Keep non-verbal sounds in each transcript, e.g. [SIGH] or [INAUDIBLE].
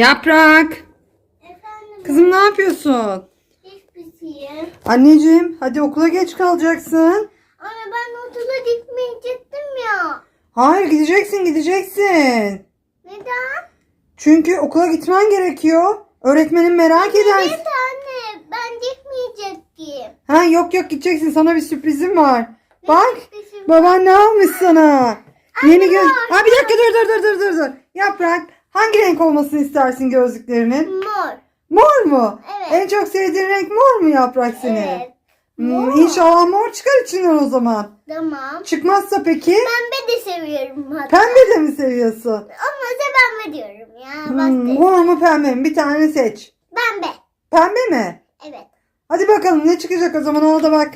Yaprak. Efendim Kızım ne yapıyorsun? hiçbir. Anneciğim hadi okula geç kalacaksın. Ama ben okula gitmeyecektim ya. Hayır gideceksin gideceksin. Neden? Çünkü okula gitmen gerekiyor. Öğretmenin merak eder. Evet anne ben gitmeyecektim. Ha yok yok gideceksin sana bir sürprizim var. Ne Bak sürprizim? baban ne almış sana? Yeni göz... Ha bir dakika dur dur dur dur dur dur. Yaprak hangi renk olmasını istersin gözlüklerinin? Mor. Mor mu? Evet. En çok sevdiğin renk mor mu yaprak senin? Evet. Hmm, Mor. İnşallah mor çıkar içinden o zaman. Tamam. Çıkmazsa peki? Pembe de seviyorum hatta. Pembe de mi seviyorsun? Olmazsa pembe diyorum ya. Hmm, mor mu pembe mi? Bir tane seç. Pembe. Pembe mi? Evet. Hadi bakalım ne çıkacak o zaman ona da bak.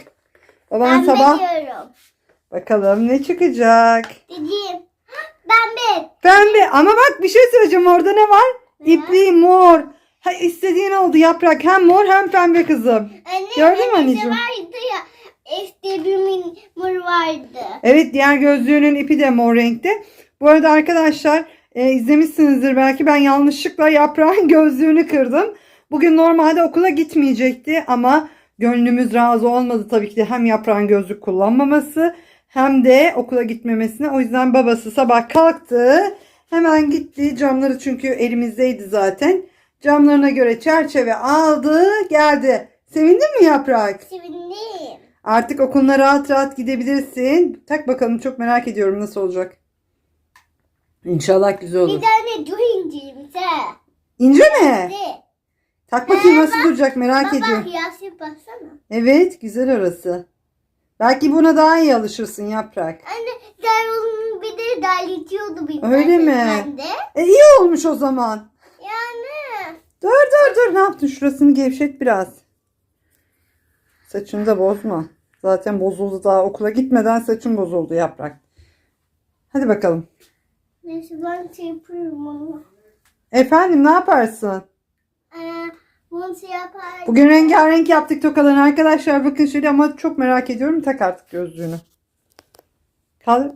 Baban Pembe sabah. diyorum. Bakalım ne çıkacak. Dediğim. Pembe. Pembe ama bak bir şey söyleyeceğim orada ne var? Ne İpliği mor. Ha, istediğin oldu yaprak. Hem mor hem pembe kızım. Anne, Gördün mü anne anneciğim? vardı ya. İstediğimin mor vardı. Evet diğer gözlüğünün ipi de mor renkte. Bu arada arkadaşlar e, izlemişsinizdir belki ben yanlışlıkla yaprağın [LAUGHS] gözlüğünü kırdım. Bugün normalde okula gitmeyecekti ama gönlümüz razı olmadı tabii ki de hem yaprağın gözlük kullanmaması hem de okula gitmemesine. O yüzden babası sabah kalktı. Hemen gitti camları çünkü elimizdeydi zaten. Camlarına göre çerçeve aldı geldi. Sevindin mi yaprak? Sevindim. Artık okuluna rahat rahat gidebilirsin. Tak bakalım çok merak ediyorum nasıl olacak. İnşallah güzel Bir olur. tane duyuncuyum sen. İnce mi? Tak bakayım Ee, nasıl bak- duracak merak Baba ediyorum. Yasin baksana. Evet güzel orası. Belki buna daha iyi alışırsın yaprak. Anne Darul'un bir de dalitiyordu bir Öyle mi? bende. E iyi olmuş o zaman. Yani. Dur dur dur ne yaptın şurasını gevşet biraz. Saçını da bozma. Zaten bozuldu daha okula gitmeden saçın bozuldu yaprak. Hadi bakalım. Neyse ben şey yapıyorum onu. Efendim ne yaparsın? Şey yapar. Bugün rengarenk yaptık tokalarını arkadaşlar. Bakın şöyle ama çok merak ediyorum. Tak artık gözlüğünü. Kaldır.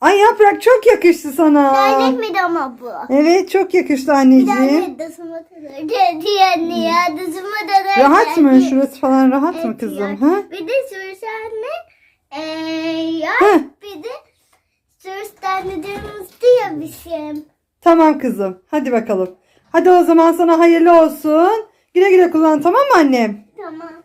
Ay yaprak çok yakıştı sana. Terletmedi ama bu. Evet çok yakıştı Bir anneciğim. tane dasıma tanır. Diye anne ya dasıma tanır. Rahat mı? Şurası falan rahat mı Evet kızım? ya. Ha? Bir de sürüsü anne. Ee, ya Heh. bir de sürüsü tanıdığımızdı ya bizim. Tamam kızım. Hadi bakalım. Hadi o zaman sana hayırlı olsun. Güle güle kullan tamam mı annem? Tamam.